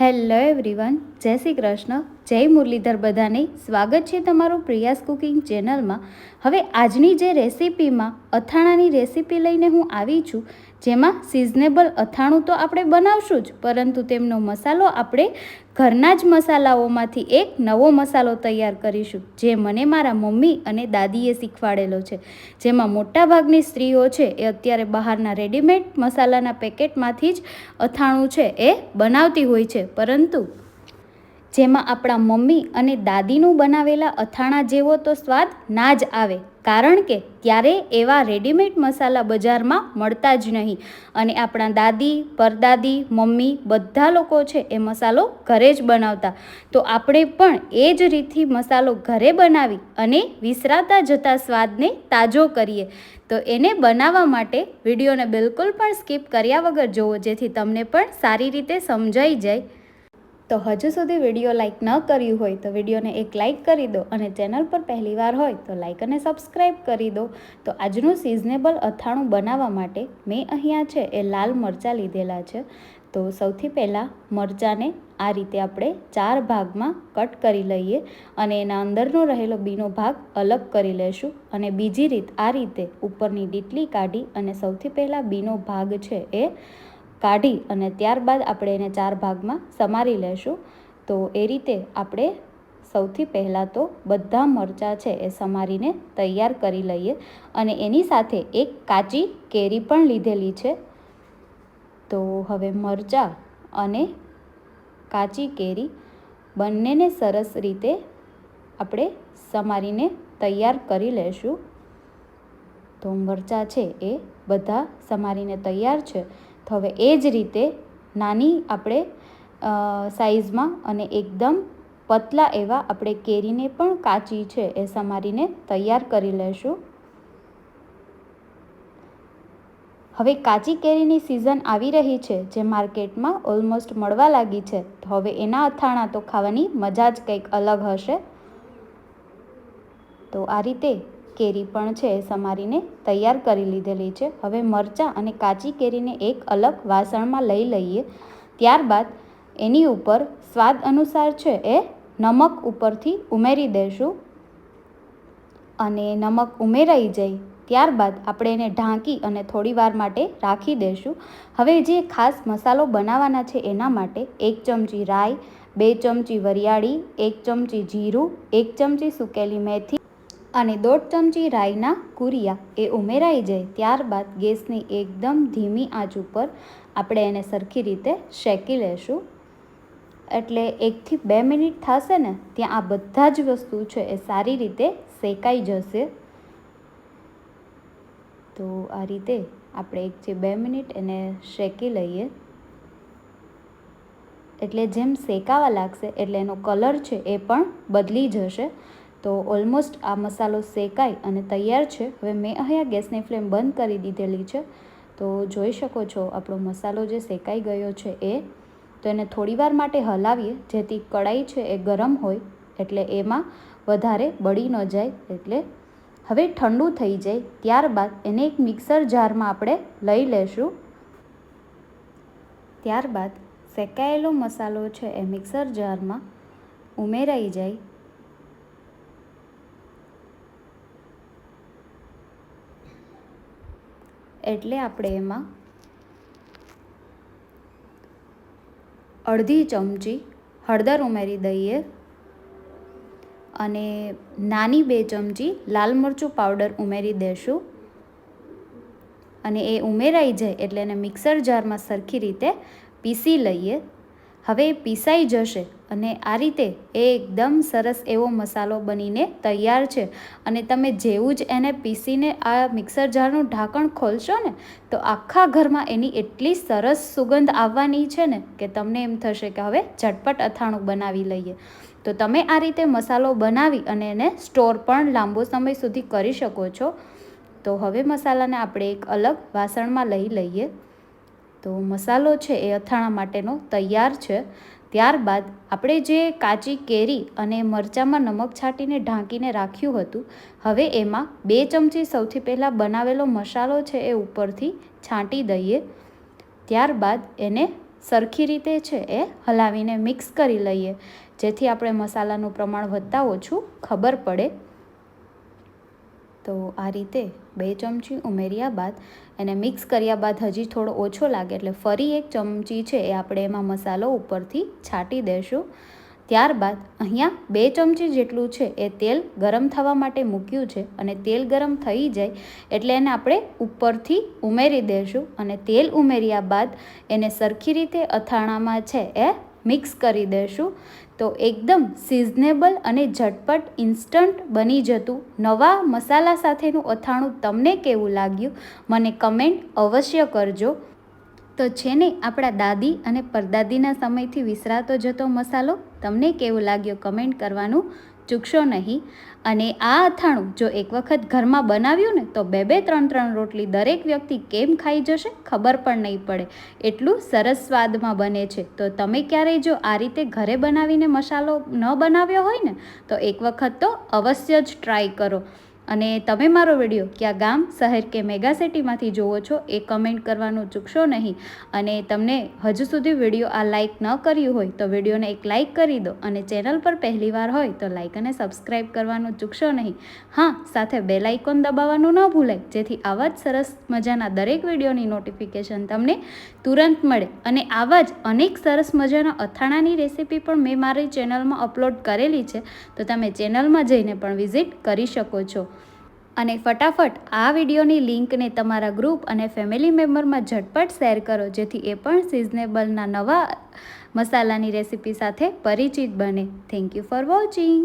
Hello everyone જય શ્રી કૃષ્ણ. જય મુરલીધર બધાને સ્વાગત છે તમારું પ્રિયાસ કુકિંગ ચેનલમાં. હવે આજની જે રેસીપીમાં અથાણાની રેસીપી લઈને હું આવી છું, જેમાં સિઝનેબલ અથાણું તો આપણે બનાવશું જ, પરંતુ તેમનો મસાલો આપણે ઘરના જ મસાલાઓમાંથી એક નવો મસાલો તૈયાર કરીશું, જે મને મારા મમ્મી અને દાદીએ શીખવાડેલો છે. જેમાં મોટાભાગની સ્ત્રીઓ છે, એ અત્યારે બહારના રેડીમેડ મસાલાના પેકેટમાંથી જ અથાણું છે, એ બનાવતી હોય છે, પરંતુ જેમાં આપણા મમ્મી અને દાદીનું બનાવેલા અથાણા જેવો તો સ્વાદ ના જ આવે. કારણ કે ત્યારે એવા રેડીમેડ મસાલા બજારમાં મળતા જ નહીં. અને આપણા દાદી, પરદાદી, મમ્મી બધા લોકો છે એ મસાલો ઘરે જ બનાવતા. તો આપણે પણ એ જ રીતથી મસાલો ઘરે બનાવી અને વિસરાતા જતા સ્વાદને તાજો કરીએ. તો એને બનાવવા માટે વિડીયોને બિલકુલ પણ સ્કીપ કર્યા વગર જુઓ જેથી તમને પણ સારી રીતે સમજાઈ જાય. તો હજુ સુધી વીડિયો લાઇક ન કર્યું હોય તો વિડીયોને એક લાઇક કરી દો અને ચેનલ પર પહેલીવાર હોય તો લાઇક અને સબસ્ક્રાઈબ કરી દો. તો આજનું સિઝનેબલ અથાણું બનાવવા માટે મેં અહીંયા છે એ લાલ મરચાં લીધેલા છે. તો સૌથી પહેલાં મરચાંને આ રીતે આપણે ચાર ભાગમાં કટ કરી લઈએ અને એના અંદરનો રહેલો બીનો ભાગ અલગ કરી લેશું અને બીજી રીત આ રીતે ઉપરની ડીટલી કાઢી અને સૌથી પહેલાં બીનો ભાગ છે એ કાઢી અને ત્યારબાદ આપણે એને ચાર ભાગમાં સમારી લેશું. તો એ રીતે આપણે સૌથી પહેલાં તો બધા મરચાં છે એ સમારીને તૈયાર કરી લઈએ અને એની સાથે એક કાચી કેરી પણ લીધેલી છે. તો હવે મરચાં અને કાચી કેરી બંનેને સરસ રીતે આપણે સમારીને તૈયાર કરી લેશું. તો મરચાં છે એ બધા સમારીને તૈયાર છે. હવે એ જ રીતે નાની આપણે સાઈઝમાં અને એકદમ પતલા એવા આપણે કેરીને પણ કાચી છે એ સમારીને તૈયાર કરી લેશું. હવે કાચી કેરીની સિઝન આવી રહી છે જે માર્કેટમાં ઓલમોસ્ટ મળવા લાગી છે. તો હવે એના અથાણા તો ખાવાની મજા જ કંઈક અલગ હશે. તો આ રીતે કેરી પણ છે સમારીને તૈયાર કરી લીધેલી છે. હવે મરચાં અને કાચી કેરીને એક અલગ વાસણમાં લઈ લઈએ. ત્યારબાદ એની ઉપર સ્વાદ અનુસાર છે એ નમક ઉપરથી ઉમેરી દઈશું અને નમક ઉમેરાઈ જાય, ત્યારબાદ આપણે એને ઢાંકી અને થોડી વાર માટે રાખી દઈશું હવે જે ખાસ મસાલો બનાવવાના છે એના માટે એક ચમચી રાઈ, બે ચમચી વરિયાળી, એક ચમચી જીરું, એક ચમચી સૂકેલી મેથી અને દોઢ ચમચી રાઈના કુરિયા એ ઉમેરાઈ જાય ત્યારબાદ ગેસની એકદમ ધીમી આંચ ઉપર આપણે એને સરખી રીતે શેકી લેશું. એટલે એકથી બે મિનિટ થશે ને, ત્યાં આ બધા જ વસ્તુ છે એ સારી રીતે શેકાઈ જશે. તો આ રીતે આપણે એકથી બે મિનિટ એને શેકી લઈએ. એટલે જેમ શેકાવા લાગશે, એટલે એનો કલર છે એ પણ બદલી જશે. તો ઓલમોસ્ટ આ મસાલો શેકાય અને તૈયાર છે. હવે મેં અહીંયા ગેસની ફ્લેમ બંધ કરી દીધેલી છે. તો જોઈ શકો છો, આપણો મસાલો જે શેકાઈ ગયો છે એ. તો એને થોડીવાર માટે હલાવીએ, જેથી કડાઈ છે એ ગરમ હોય, એટલે એમાં વધારે બળી ન જાય, એટલે હવે ઠંડુ થઈ જાય. ત્યારબાદ એને એક મિક્સર જારમાં આપણે લઈ લેશું. ત્યારબાદ શેકાયેલો મસાલો છે એ મિક્સર જારમાં ઉમેરાઈ જાય. એટલે આપણે એમાં અડધી ચમચી હળદર ઉમેરી દઈએ અને નાની બે ચમચી લાલ મરચું પાવડર ઉમેરી દેશું. અને એ ઉમેરાઈ જાય એટલે એને મિક્સર જારમાં સરખી રીતે પીસી લઈએ. હવે એ પીસાઈ જશે અને આ રીતે એ એકદમ સરસ એવો મસાલો બનીને તૈયાર છે. અને તમે જેવું જ એને પીસીને આ મિક્સર જારનું ઢાંકણ ખોલશો ને, તો આખા ઘરમાં એની એટલી સરસ સુગંધ આવવાની છે ને કે તમને એમ થશે કે હવે ઝટપટ અથાણું બનાવી લઈએ. તો તમે આ રીતે મસાલો બનાવી અને એને સ્ટોર પણ લાંબો સમય સુધી કરી શકો છો. તો હવે મસાલાને આપણે એક અલગ વાસણમાં લઈ લઈએ. તો મસાલો છે એ અથાણા માટેનો તૈયાર છે. ત્યારબાદ આપણે જે કાચી કેરી અને મરચાંમાં નમક છાંટીને ઢાંકીને રાખ્યું હતું, હવે એમાં બે ચમચી સૌથી પહેલાં બનાવેલો મસાલો છે એ ઉપરથી છાંટી દઈએ. ત્યારબાદ એને સરખી રીતે છે એ હલાવીને મિક્સ કરી લઈએ. જેથી આપણે મસાલાનું પ્રમાણ વધતા ઓછું ખબર પડે. તો આ રીતે બે ચમચી ઉમેર્યા બાદ એને મિક્સ કર્યા બાદ હજી થોડો ઓછો લાગે એટલે ફરી એક ચમચી છે એ આપણે એમાં મસાલો ઉપરથી છાંટી દઈશું ત્યારબાદ અહીંયા બે ચમચી જેટલું છે એ તેલ ગરમ થવા માટે મૂક્યું છે અને તેલ ગરમ થઈ જાય એટલે એને આપણે ઉપરથી ઉમેરી દઈશું અને તેલ ઉમેર્યા બાદ એને સરખી રીતે અથાણામાં છે એ મિક્સ કરી દઈશું તો એકદમ સિઝનેબલ અને ઝટપટ ઇન્સ્ટન્ટ બની જતું. નવા મસાલા સાથેનું અથાણું તમને કેવું લાગ્યું? મને કમેન્ટ અવશ્ય કરજો. તો છે ને આપણા દાદી અને પરદાદીના સમયથી વિસરાતો જતો મસાલો, તમને કેવું લાગ્યો કમેન્ટ કરવાનું? ચૂકશો નહીં. અને આ અથાણું જો એક વખત ઘરમાં બનાવ્યું ને, તો બે બે ત્રણ ત્રણ રોટલી દરેક વ્યક્તિ કેમ ખાઈ જશે ખબર પણ નહીં પડે. એટલું સરસ સ્વાદમાં બને છે. તો તમે ક્યારેય જો આ રીતે ઘરે બનાવીને મસાલો ન બનાવ્યો હોય ને, તો એક વખત તો અવશ્ય જ ટ્રાય કરો. અને તમે મારો વીડિયો ક્યાં ગામ, શહેર કે મેગા સિટીમાંથી જુઓ છો એ કમેન્ટ કરવાનું ચૂકશો નહીં. અને તમને હજુ સુધી વીડિયો આ લાઇક ન કર્યું હોય તો વિડીયોને એક લાઇક કરી દો અને ચેનલ પર પહેલીવાર હોય તો લાઇક અને સબસ્ક્રાઇબ કરવાનું ચૂકશો નહીં. હા, સાથે બેલ આઇકોન દબાવવાનું ન ભૂલાય, જેથી આવા જ સરસ મજાના દરેક વિડીયોની નોટિફિકેશન તમને તુરંત મળે. અને આવા જ અનેક સરસ મજાના અથાણાની રેસીપી પણ મેં મારી ચેનલમાં અપલોડ કરેલી છે, તો તમે ચેનલમાં જઈને પણ વિઝિટ કરી શકો છો. અને ફટાફટ આ વિડીયોની લિંકને તમારા ગ્રુપ અને ફેમિલી મેમ્બરમાં ઝટપટ શેર કરો, જેથી એ પણ સિઝનેબલના નવા મસાલાની રેસીપી સાથે પરિચિત બને. Thank you for watching.